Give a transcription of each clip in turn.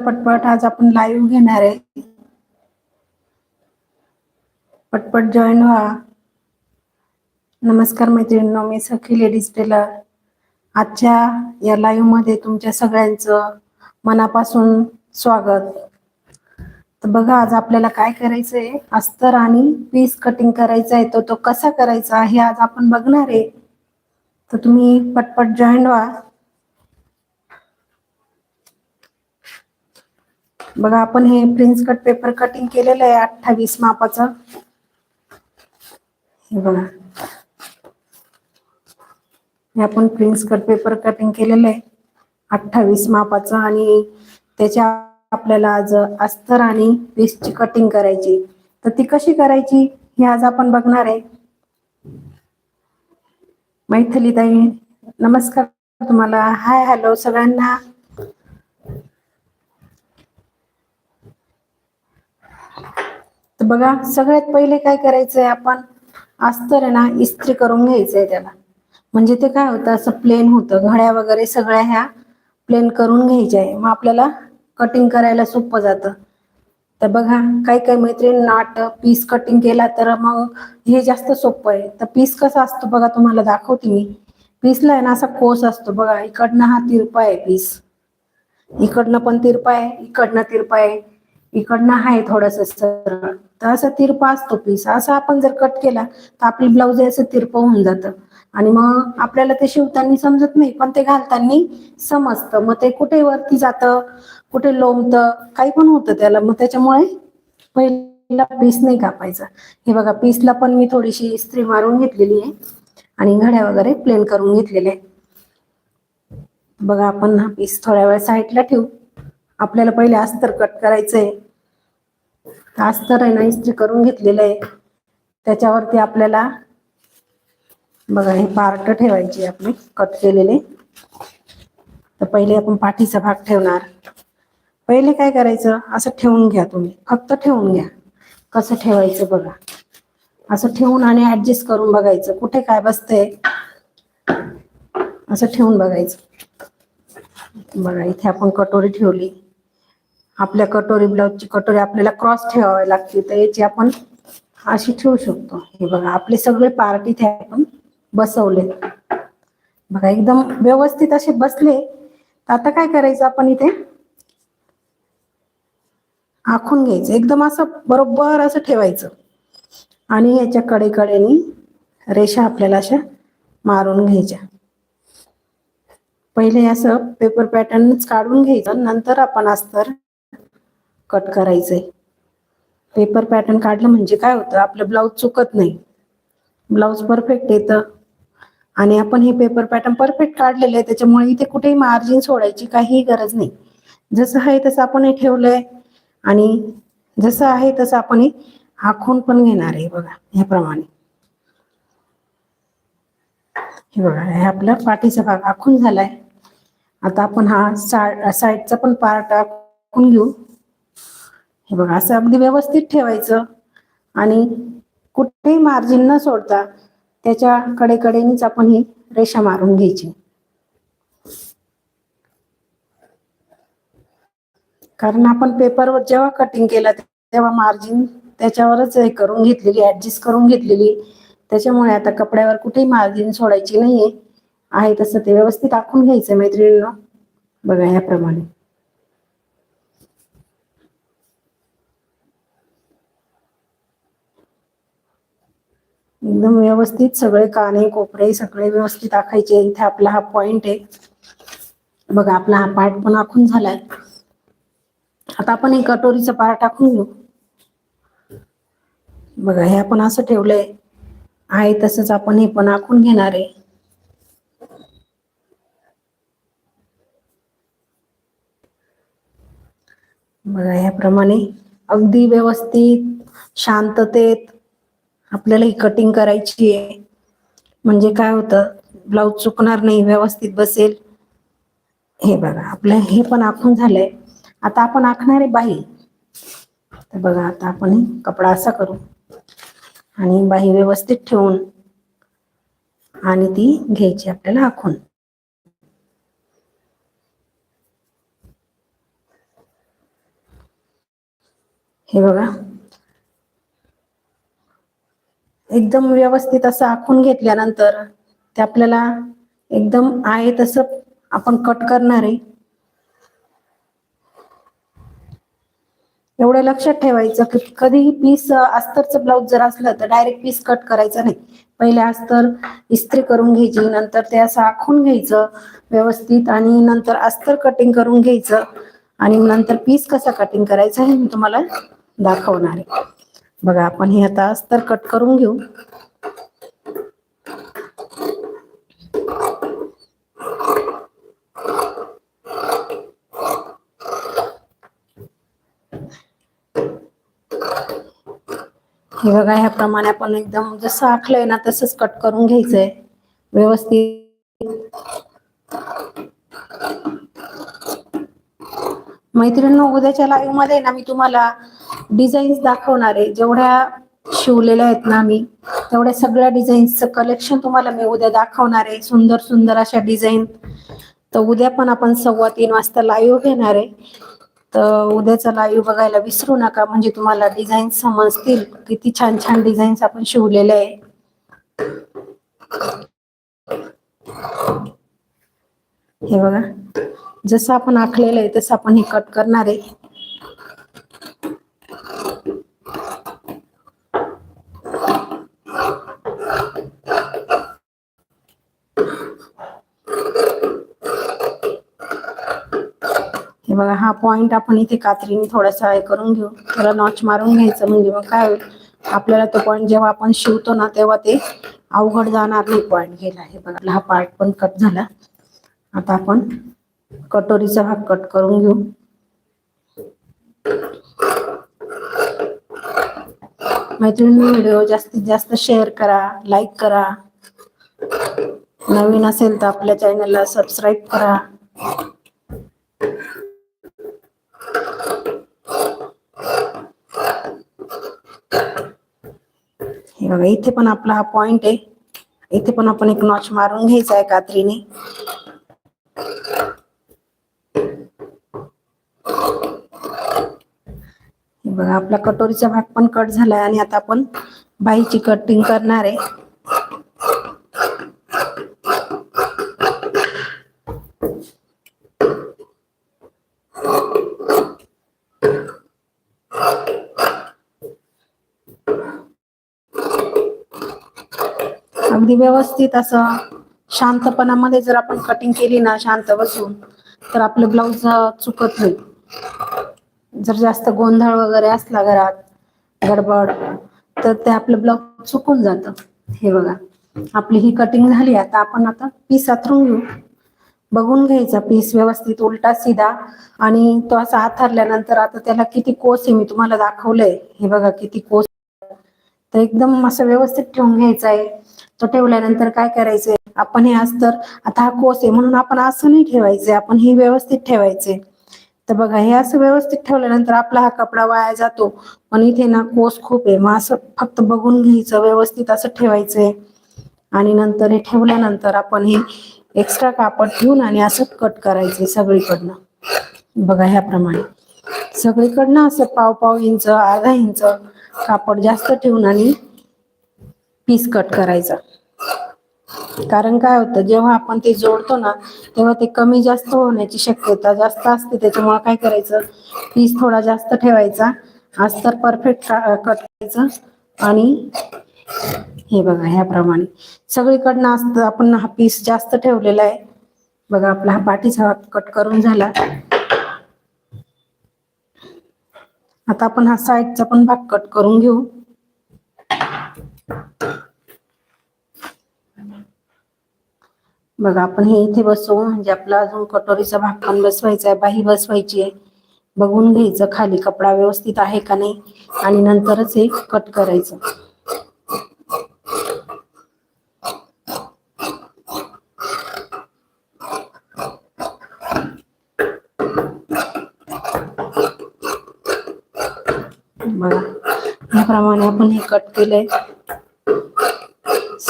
पटपट आज आपण लाईव्ह घेणार आहे. पटपट जॉईन व्हा. नमस्कार मैत्रिणींनो मी सखी लेडीज टेलर आजच्या या लाईव्हमध्ये तुमच्या सगळ्यांचं मनापासून स्वागत. तर बघा आज आपल्याला काय करायचंय? अस्तर आणि पीस कटिंग करायचा आहे तो तो कसा करायचा हे आज आपण बघणार आहे. तर तुम्ही पटपट जॉईन व्हा. बघा आपण हे प्रिन्स कट पेपर कटिंग केलेलं आहे अठ्ठावीस मापाचं. हे बघा. हे आपण प्रिन्स कट पेपर कटिंग केलेलं आहे अठ्ठावीस मापाचं आणि त्याच्या आपल्याला आज अस्तर आणि पीसची कटिंग करायची. तर ती कशी करायची हे आज आपण बघणार आहे. मैथिली ताई नमस्कार तुम्हाला. हाय हॅलो सगळ्यांना. तर बघा सगळ्यात पहिले काय करायचंय आपण? अस्तर आहे ना इस्त्री करून घ्यायचंय त्याला. म्हणजे ते काय होतं असं प्लेन होतं. घड्या वगैरे सगळ्या ह्या प्लेन करून घ्यायच्या. आहे मग आपल्याला कटिंग करायला सोपं जातं. तर बघा काही काही मैत्रीण नाट पीस कटिंग केला तर मग हे जास्त सोपं आहे. तर पीस कसा असतो बघा तुम्हाला दाखवते मी. पीसला आहे ना असा कोस असतो बघा. इकडनं हा तिरपा आहे पीस इकडनं पण तिरपा आहे इकडनं तिरपा आहे. इकडनं आहे थोडस सरळ. तर असा तिरपा असतो पीस असा आपण जर कट केला तर आपली ब्लाऊज असं तिरप होऊन जातं. आणि मग आपल्याला ते शिवताना समजत नाही पण ते घालताना समजतं. मग ते कुठे वरती जातं कुठे लोंबतं काही पण होतं त्याला. मग त्याच्यामुळे पहिला पीस नाही कापायचा. हे बघा पीसला पण मी थोडीशी इस्त्री मारून घेतलेली आहे. आणि घड्या वगैरे प्लेन करून घेतलेले बघा आपण हा पीस थोड्या वेळ साईडला ठेवू. आपल्याला पहिले अस्तर कट करायचंय. अस्तर आहे ना इस्त्री करून घेतलेलं आहे. त्याच्यावरती आपल्याला बघा हे पार्ट ठेवायचे आपले कट केलेले. तर पहिले आपण पाठीचा भाग ठेवणार. पहिले काय करायचं? असं ठेवून घ्या तुम्ही. फक्त ठेवून घ्या. कसं ठेवायचं बघा. असं ठेवून आणि ऍडजस्ट करून बघायचं. कुठे काय बसतंय? असं ठेवून बघायचं. बघा इथे आपण कटोरी ठेवली. आपल्या कटोरी ब्लाऊजची कटोरी आपल्याला क्रॉस ठेवावी लागते. तर याची आपण अशी ठेवू शकतो. हे बघा आपले सगळे पार्ट इथे आपण बसवले. बघा एकदम व्यवस्थित असे बसले. तर आता काय करायचं आपण इथे? आखून घ्यायचं. एकदम असं बरोबर असं ठेवायचं. आणि याच्या कडेकडेनी रेषा आपल्याला अशा मारून घ्यायच्या. पहिले असं पेपर पॅटर्नच काढून घ्यायचं. नंतर आपण अस्तर कट करायचंय. पेपर पॅटर्न काढलं म्हणजे काय होतं आपलं ब्लाऊज चुकत नाही. ब्लाऊज परफेक्ट येतं. आणि आपण हे पेपर पॅटर्न परफेक्ट काढलेलं आहे त्याच्यामुळे इथे कुठेही मार्जिन सोडायची काहीही गरज नाही. जसं आहे तसं आपण हे ठेवलंय. आणि जसं आहे तसं आपण हे आखून पण घेणार आहे बघा ह्याप्रमाणे. हे बघा हे आपला पाठीचा भाग आखून झालाय. आता आपण हा साईडचा पण पार्ट आखून घेऊ. हे बघा असं अगदी व्यवस्थित ठेवायचं. आणि कुठेही मार्जिन न सोडता त्याच्या कडेकडेनीच आपण ही रेषा मारून घ्यायची. कारण आपण पेपरवर जेव्हा कटिंग केलं तेव्हा मार्जिन त्याच्यावरच हे करून घेतलेली ऍडजस्ट करून घेतलेली. त्याच्यामुळे आता कपड्यावर कुठेही मार्जिन सोडायची नाहीये. आहे तसं ते व्यवस्थित आखून घ्यायचं मैत्रिणींना. बघा याप्रमाणे एकदम व्यवस्थित सगळे काने कोपरे सगळे व्यवस्थित आखायचे. इथे आपला हा पॉइंट आहे. बघा आपला हा पार्ट पण आखून झालाय. आता आपण एक कटोरीचा पार्ट टाकून घेऊ. बघा हे आपण असं ठेवलंय. आहे तसंच आपण हे पण आखून घेणार आहे. बघा याप्रमाणे अगदी व्यवस्थित शांततेत आपल्याला ही कटिंग करायची आहे. म्हणजे काय होतं ब्लाऊज चुकणार नाही व्यवस्थित बसेल. हे बघा आपलं हे पण आखून झालंय. आता आपण आखणार आहे बाही तर बघा आता आपण कपडा असा करू. आणि बाही व्यवस्थित ठेवून आणि ती घ्यायची आपल्याला आखून. हे बघा. एकदम व्यवस्थित असं आखून घेतल्यानंतर ते आपल्याला एकदम आहे तसं आपण कट करणार आहे. एवढं लक्षात ठेवायचं की कधीही पीस अस्तरचं ब्लाऊज जर असलं तर डायरेक्ट पीस कट करायचं नाही. पहिले अस्तर इस्त्री करून घ्यायची नंतर ते असं आखून घ्यायचं व्यवस्थित आणि नंतर अस्तर कटिंग करून घ्यायचं आणि नंतर पीस कसा कटिंग करायचा हे मी तुम्हाला दाखवणार आहे. बघा आपण हे आता अस्तर कट करून घेऊ. हे बघा ह्याप्रमाणे आपण एकदम जसं आखलंय ना तसंच कट करून घ्यायचंय. व्यवस्थित. मैत्रिणी उद्याच्या लाईव्हमध्ये ना मी तुम्हाला डिझाईन्स दाखवणार आहे जेवढ्या शिवलेल्या आहेत ना मी तेवढ्या सगळ्या डिझाईन्सचं कलेक्शन तुम्हाला मी उद्या दाखवणार. आहे सुंदर सुंदर अशा डिझाईन तर उद्या पण आपण सव्वा तीन वाजता लाईव्ह घेणार आहे. तर उद्याचा लाईव्ह बघायला विसरू नका म्हणजे तुम्हाला डिझाईन समजतील. किती छान छान डिझाईन्स आपण शिवलेले आहे. हे बघा. जसं आपण आखलेलं आहे तसं आपण हे कट करणार आहे. हा पॉइंट आपण इथे कात्रीने थोडासा हे करून घेऊ. त्याला नॉच मारून घ्यायचं म्हणजे मग काय होईल? आपल्याला तो पॉइंट जेव्हा आपण शिवतो ना तेव्हा ते अवघड जाणार नाही पॉइंट गेला हे बघा हा पार्ट पण कट झाला. आता आपण कटोरीचा भाग कट करून घेऊ. मैत्रिणी व्हिडिओ जास्तीत जास्त शेअर करा लाईक करा. नवीन असेल तर आपल्या चॅनलला सबस्क्राईब करा हे बघा इथे पण आपला हा पॉइंट आहे. इथे पण आपण एक नॉच मारून घ्यायचा आहे कात्रीने. बघा आपला कटोरीचा भाग पण कट झालाय आणि आता आपण बाईची कटिंग करणार आहे. अगदी व्यवस्थित असं शांतपणामध्ये जर आपण कटिंग केली ना शांत बसून तर आपलं ब्लाऊज चुकत नाही. जर जास्त गोंधळ वगैरे असला घरात गडबड तर ते आपलं ब्लाऊज चुकून जातं. हे बघा आपली ही कटिंग झाली. आता आपण आता पीस आथरून घेऊ. बघून घ्यायचा पीस व्यवस्थित उलटा सीधा. आणि तो असा आथरल्यानंतर आता त्याला किती कोस आहे मी तुम्हाला दाखवलंय. हे बघा किती कोस. तर एकदम असं व्यवस्थित ठेवून घ्यायचं आहे. तो ठेवल्यानंतर काय करायचंय? आपण हे अस्तर आता हा कोस आहे म्हणून आपण असं नाही ठेवायचंय आपण हे व्यवस्थित ठेवायचे तर बघा हे असं व्यवस्थित ठेवल्यानंतर आपला हा कपडा वाया जातो. पण इथे ना कोस खूप आहे मग असं फक्त बघून घ्यायचं व्यवस्थित असं ठेवायचंय. आणि नंतर हे ठेवल्यानंतर आपण हे एक्स्ट्रा कापड ठेवून आणि असं कट करायचंय सगळीकडनं. बघा ह्याप्रमाणे. सगळीकडनं असं पाव पाव इंच अर्धा इंच कापड जास्त ठेवून आणि पीस कट करायचा. कारण काय होतं जेव्हा आपण ते जोडतो ना तेव्हा ते कमी जास्त होण्याची शक्यता जास्त असते. त्याच्यामुळे काय करायचं पीस थोडा जास्त ठेवायचा. आज तर परफेक्ट कट करायचं. आणि हे बघा ह्याप्रमाणे. सगळीकडनं असतं आपण हा पीस जास्त ठेवलेला आहे. बघा आपला हा पाठीचा कट करून झाला. आता आपण हा साईडचा पण भाग कट करून घेऊ. बघा आपण हे इथे बसवू म्हणजे आपला अजून कटोरीचा भाग पण बसवायचा आहे. बाही बसवायची आहे. बघून घ्यायचं खाली कपडा व्यवस्थित आहे का नाही. आणि नंतरच हे कट करायचं. बघा याप्रमाणे आपण हे कट केलंय.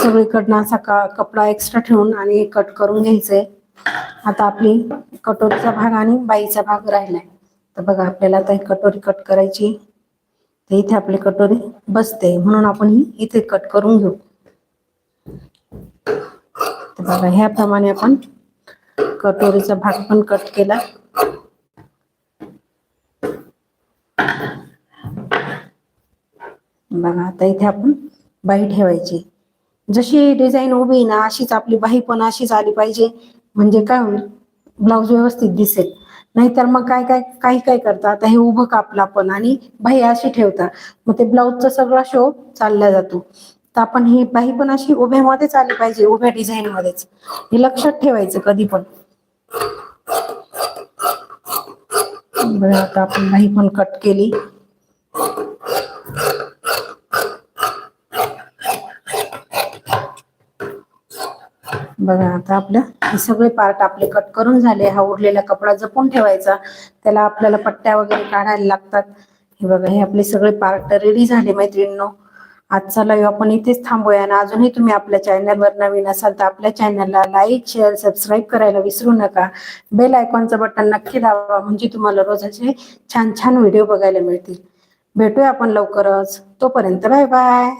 सगळीकडनं असा का कपडा एक्स्ट्रा ठेवून आणि कट करून घ्यायचंय आता आपली कटोरीचा भाग आणि बाईचा भाग राहिलाय. तर बघा आपल्याला आता ही कटोरी कट करायची. तर इथे आपली कटोरी बसते. म्हणून आपण ही इथे कट करून घेऊ. तर बघा ह्याप्रमाणे आपण कटोरीचा भाग पण कट केला. बघा आता इथे आपण बाई ठेवायची. जशी डिझाईन उभी आहे ना अशीच आपली बाही पण अशीच आली पाहिजे. म्हणजे काय होईल? ब्लाऊज व्यवस्थित दिसेल. नाहीतर मग काय काय काही काय करतात. आता हे उभं कापलं आपण आणि बाही अशी ठेवतात. मग ते ब्लाऊजचा सगळा शो चालला जातो. तर आपण ही बाही पण अशी उभ्यामध्येच आली पाहिजे उभ्या डिझाईन मध्येच हे लक्षात ठेवायचं कधी पण बरं आता आपण बाही पण कट केली. बघा आता आपलं सगळे पार्ट आपले कट करून झाले. हा उरलेला कपडा जपून ठेवायचा. त्याला आपल्याला पट्ट्या वगैरे काढायला लागतात. हे बघा हे आपले सगळे पार्ट रेडी झाले मैत्रिणींनो. आजचा लाईव्ह आपण इथेच थांबूया आणि अजूनही तुम्ही आपल्या चॅनलवर नवीन असाल तर आपल्या चॅनलला लाईक शेअर सबस्क्राईब करायला विसरू नका. बेल आयकॉनचं बटन नक्की दाबा म्हणजे तुम्हाला रोजाचे छान छान व्हिडिओ बघायला मिळतील. भेटूया आपण लवकरच. तोपर्यंत बाय बाय